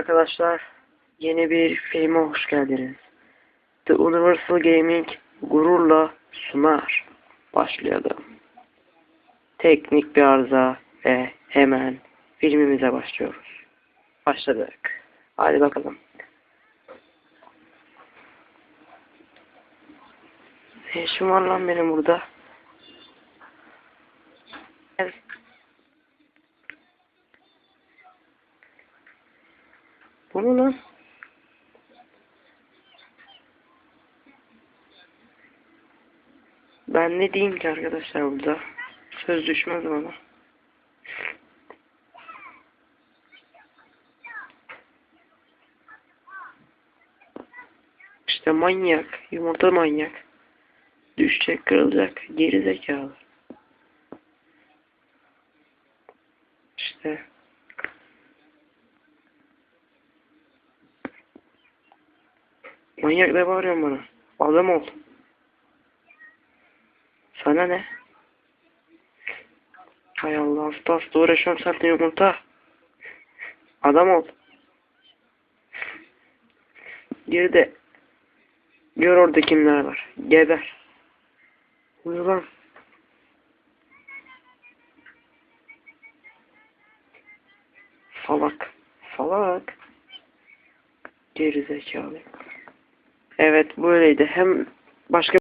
Arkadaşlar yeni bir filme hoş geldiniz. The Universal Gaming gururla sunar. Başlayalım. Teknik bir arıza ve hemen filmimize başlıyoruz. Başladık. Hadi bakalım. Ne işim var lan benim burada? Evet. Bu mu lan? Ben ne diyeyim ki arkadaşlar burada? Söz düşmez bana. İşte manyak, yumurta manyak. Düşecek, kırılacak, geri zekalı. İşte. Manyak ne bağırıyorsun bana? Adam ol. Sana ne? Hay Allah hasta hasta uğraşıyorum seninle yumurta. Adam ol. Geride. Gör orada kimler var. Geber. Uyu lan. Salak. Salak. Gerizekalı. Evet böyleydi. Hem başka